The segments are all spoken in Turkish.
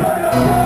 Hallelujah!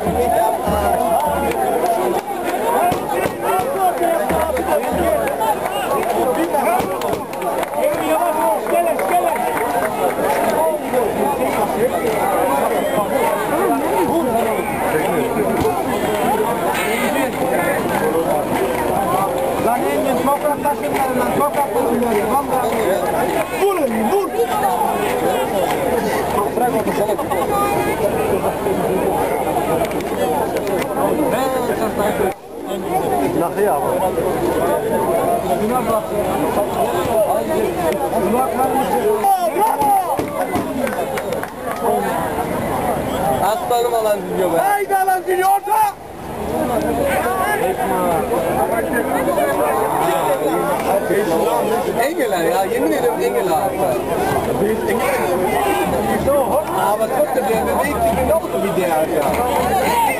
Vur! Vur! نخيا Atlarım alan gidiyor be. Haydi alan gidiyor orada. Engeler ya yemin ediyorum engeler. Aber trotzdem, der bewegt sich genauso wie der.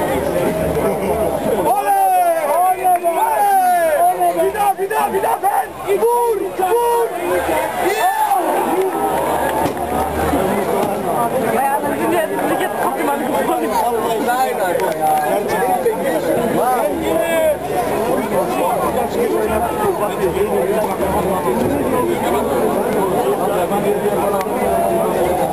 Thank you.